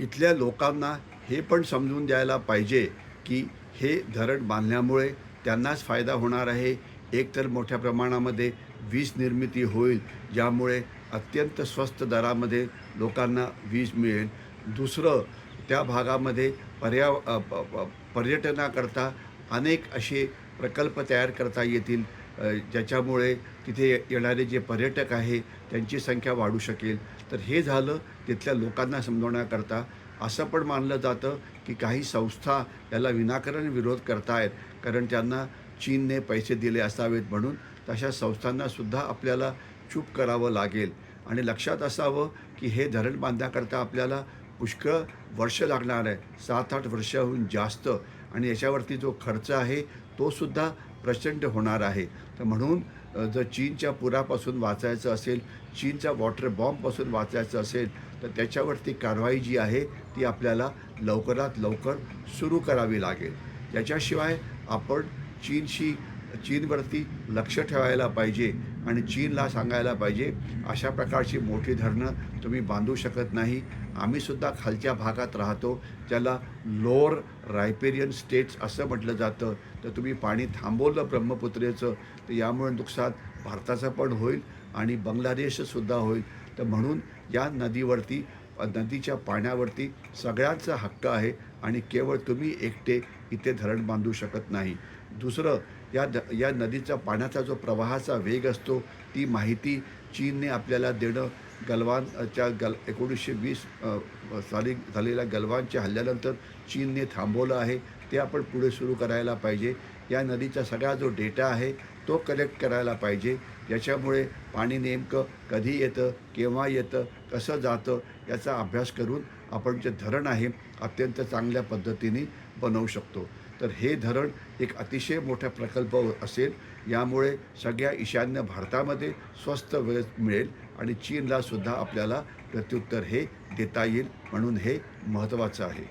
इथल्या लोकांना हे पण समजून द्यायला पाहिजे की हे धरण बांधल्यामुळे त्यांनाच फायदा होणार आहे. एक तर मोठ्या प्रमाणामध्ये वीज निर्मिती होईल ज्यामुळे अत्यंत स्वस्त दरामध्ये लोकांना वीज मिळेल. दुसरं त्या भागामध्ये पर्या प- पर्यटनाकरता अनेक असे प्रकल्प तयार करता येतील. ज्याच्यामुळे तिथे येणारे जे पर्यटक आहे त्यांची संख्या वाढू शकेल. तर हे झालं तिथल्या लोकांना समजवण्याकरता. असं पण मानलं जातं की काही संस्था याला विनाकारण विरोध करतायत कारण त्यांना चीनने पैसे दिले असावेत म्हणून. तशा संस्थांनासुद्धा आपल्याला चूप करावं लागेल. आणि लक्षात असावं की हे धरण बांधण्याकरता आपल्याला पुष्कळ वर्ष लागणार आहे. सात आठ वर्षाहून जास्त. आणि याच्यावरती जो खर्च आहे तोसुद्धा प्रचंड होणार आहे. तर म्हणून जर चीनच्या पुरापासून वाचायचं असेल चीनच्या वॉटर बॉम्बपासून वाचायचं असेल तर त्याच्यावरती कारवाई जी आहे ती आपल्याला लवकरात लवकर सुरू करावी लागेल. याच्याशिवाय आपण चीनशी चीनवरती लक्ष ठेवायला पाहिजे आणि चीनला सांगायला पाहिजे अशा प्रकारची मोठी धरणं तुम्ही बांधू शकत नाही. आम्हीसुद्धा खालच्या भागात राहतो ज्याला लोअर रायपेरियन स्टेट्स असं म्हटलं जातं. तर तुम्ही पाणी थांबवलं ब्रह्मपुत्रेचं तर यामुळे नुकसान भारताचं पण होईल आणि बांगलादेशसुद्धा होईल. तर म्हणून या नदीवरती नदीच्या पाण्यावरती सगळ्यांचा हक्क आहे आणि केवळ तुम्ही एकटे इथे धरण बांधू शकत नाही. दुसरं या द या नदीचा पाण्याचा जो प्रवाहाचा वेग असतो ती माहिती चीनने आपल्याला देणं गलवानच्या गल एकोणीसशे वीस साली झालेल्या गलवानच्या हल्ल्यानंतर चीनने थांबवलं आहे. ते आपण पुढे सुरू करायला पाहिजे. या नदीचा सगळा जो डेटा आहे तो कलेक्ट करायला पाहिजे. याच्यामुळे पाणी नेमकं कधी येतं केव्हा येतं कसं जातं याचा अभ्यास करून आपण जे धरण आहे अत्यंत चांगल्या पद्धतीने बनवू शकतो. तर हे धरण एक अतिशय मोठा प्रकल्प असेल. यामुळे सगळ्या ईशान्य भारतामध्ये स्वस्त वेळ मिळेल आणि चीनला सुद्धा आपल्याला प्रत्युत्तर हे देता येईल म्हणून हे महत्त्वाचं आहे.